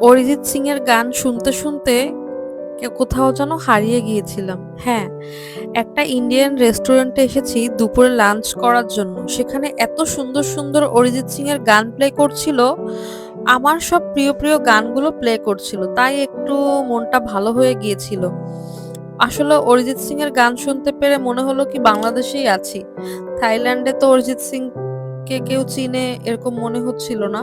অরিজিৎ সিং এর গান শুনতে শুনতে কোথাও যেন হারিয়ে গিয়েছিলাম। হ্যাঁ একটা ইন্ডিয়ান রেস্টুরেন্টে এসেছি দুপুরে লাঞ্চ করার জন্য। সেখানে এত সুন্দর সুন্দর অরিজিৎ সিং এর গান প্লে করছিল। আমার সব প্রিয় প্রিয় গানগুলো প্লে করছিল। তাই একটু মনটা ভালো হয়ে গিয়েছিল। আসলে অরিজিৎ সিং এর গান শুনতে পেরে মনে হলো কি বাংলাদেশেই আছি। থাইল্যান্ডে তো অরিজিৎ সিং কে কেউ চিনে এরকম মনে হচ্ছিল না।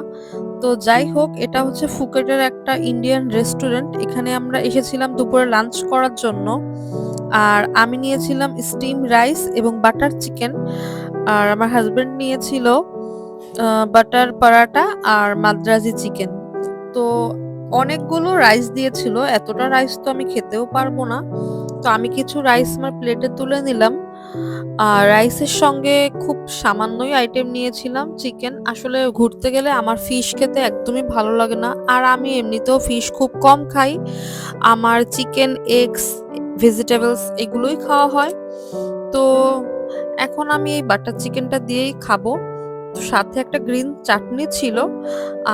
তো যাই হোক, এটা হচ্ছে ফুকেটের একটা ইন্ডিয়ান রেস্টুরেন্ট এখানে আমরা এসেছিলাম দুপুরে লাঞ্চ করার জন্য। আর আমি নিয়েছিলাম স্টিম রাইস এবং বাটার চিকেন আর আমার হাজবেন্ড নিয়েছিল বাটার পরাটা আর মাদ্রাজি চিকেন তো অনেকগুলো রাইস দিয়েছিল। এতটা রাইস তো আমি খেতেও পারব না। তো আমি কিছু রাইস আমার প্লেটে তুলে নিলাম। আর রাইসের সঙ্গে খুব সামান্যই আইটেম নিয়েছিলাম চিকেন আসলে ঘুরতে গেলে আমার ফিশ খেতে একদমই ভালো লাগে না, আর আমি এমনিতেও ফিশ খুব কম খাই। আমার চিকেন এগস ভেজিটেবলস এগুলোই খাওয়া হয়। তো এখন আমি এই বাটার চিকেনটা দিয়েই খাব। তো সাথে একটা গ্রিন চাটনি ছিল,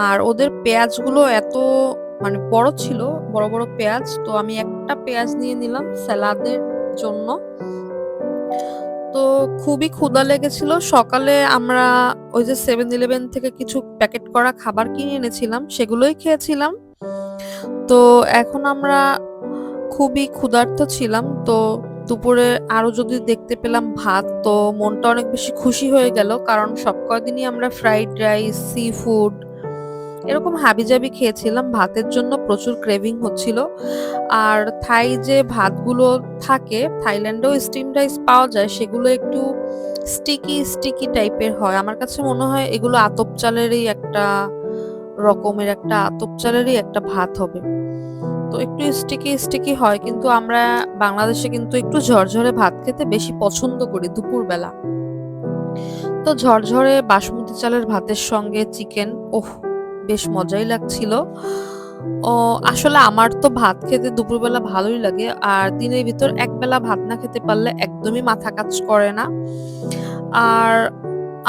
আর ওদের পেঁয়াজগুলো এত মানে বড় ছিল, বড় বড় পেঁয়াজ। তো আমি একটা পেঁয়াজ নিয়ে নিলাম স্যালাদের জন্য। তো খুবই ক্ষুধা লেগেছিল। সকালে আমরা ওই যে সেভেন ইলেভেন থেকে কিছু প্যাকেট করা খাবার কিনে এনেছিলাম, সেগুলোই খেয়েছিলাম। তো এখন আমরা খুবই ক্ষুধার্ত ছিলাম। তো দুপুরে আরও যদি দেখতে পেলাম ভাত, তো মনটা অনেক বেশি খুশি হয়ে গেল। কারণ সব কয়দিনই আমরা ফ্রাইড রাইস সি ফুড এরকম হাবিজাবি খেয়েছিলাম, ভাতের জন্য প্রচুর ক্রেভিং হচ্ছিল। আর থাই যে ভাতগুলো থাকে, থাইল্যান্ডেও স্টিম রাইস পাওয়া যায়, সেগুলো একটু স্টিকি স্টিকি টাইপের হয়। আমার কাছে মনে হয় এগুলো আতপ চালেরই একটা রকমের একটা, আতপ চালেরই একটা ভাত হবে। তো একটু স্টিকি স্টিকি হয়, কিন্তু আমরা বাংলাদেশে কিন্তু একটু ঝরঝরে ভাত খেতে বেশি পছন্দ করি দুপুরবেলা। তো ঝরঝরে বাসমতি চালের ভাতের সঙ্গে চিকেন ওহ বেশ মজাই লাগছিল। ও, আসলে আমার তো ভাত খেতে দুপুরবেলা ভালোই লাগে, আর দিনের ভিতর একবেলা ভাত না খেতে পারলে একদমই মাথা কাজ করে না। আর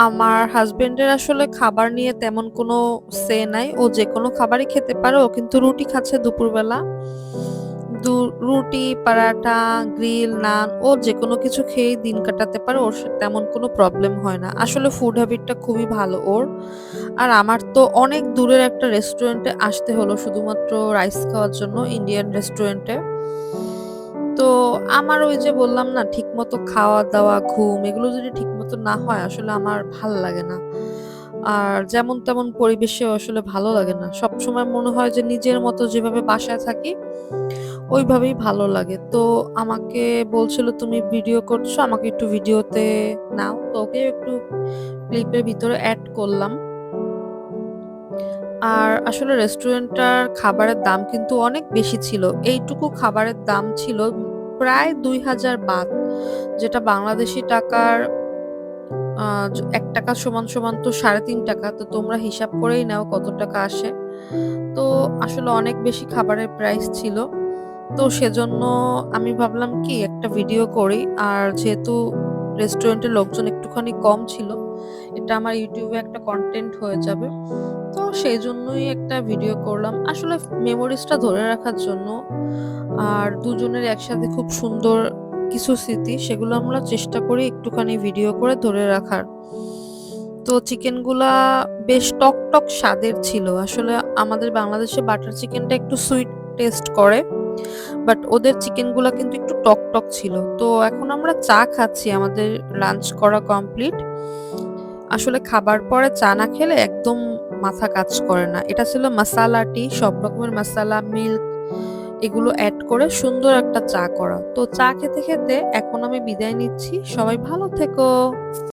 আমার হাজবেন্ডের আসলে খাবার নিয়ে তেমন কোনো সে নাই, ও যে কোনো খাবারই খেতে পারে, ও কিন্তু রুটি খাচ্ছে দুপুরবেলা। রুটি, পরাঠা, গ্রিল, নান, ও যে কোনো কিছু খেয়েই দিন কাটাতে পারে, ওর তেমন কোনো প্রবলেম হয় না। আসলে ফুড হ্যাবিটটা খুবই ভালো ওর। আর আমার তো অনেক দূরের একটা রেস্টুরেন্টে আসতে হলো, শুধুমাত্র রাইস খাওয়ার জন্য ইন্ডিয়ান রেস্টুরেন্টে তো আমার ওই যে বললাম না, ঠিকমতো খাওয়া দাওয়া ঘুম, এগুলো যদি ঠিকমতো না হয়, আসলে আমার ভালো লাগে না। আর যেমন তেমন পরিবেশে আসলে ভালো লাগে না। সবসময় মনে হয় যে নিজের মতো যেভাবে বাসায় থাকি ওইভাবেই ভালো লাগে। তো আমাকে বলছিল, তুমি ভিডিও করছ, আমাকে একটু ভিডিওতে নাও। তো ওকে একটু ক্লিপের ভিতরে অ্যাড করলাম। আর আসলে রেস্টুরেন্টটার খাবারের দাম কিন্তু অনেক বেশি ছিল। এইটুকু খাবারের দাম ছিল প্রায় দুই হাজার বাত যেটা বাংলাদেশি টাকার এক টাকা সমান সমান তো সাড়ে তিন টাকা। তো তোমরা হিসাব করেই নাও কত টাকা আসে। তো আসলে অনেক বেশি খাবারের প্রাইস ছিল। তো সেজন্য আমি ভাবলাম কি একটা ভিডিও করি। আর যেহেতু রেস্টুরেন্টের লোকজন একটুখানি কম ছিল, এটা আমার ইউটিউবে একটা কন্টেন্ট হয়ে যাবে। তো সেই জন্যই একটা ভিডিও করলাম। আসলে মেমোরিজটা ধরে রাখার জন্য আর দুজনের একসাথে খুব সুন্দর কিছু স্মৃতি, সেগুলো আমরা চেষ্টা করি একটুখানি ভিডিও করে ধরে রাখার। তো চিকেনগুলা বেশ টক টক স্বাদের ছিল। আসলে আমাদের বাংলাদেশে বাটার চিকেনটা একটু সুইট টেস্ট করে। বাট ওদের চিকেনগুলা কিন্তু একটু টক টক ছিল। তো এখন আমরা চা খাচ্ছি, আমাদের লাঞ্চ করা কমপ্লিট আসলে খাবার পরে চা না খেলে একদম মাথা কাজ করে না। এটা ছিল মাসালা টি সব রকমের মাসালা মিল্ক এগুলো অ্যাড করে সুন্দর একটা চা করা। তো চা খেতে খেতে এখন আমি বিদায় নিচ্ছি। সবাই ভালো থেকো।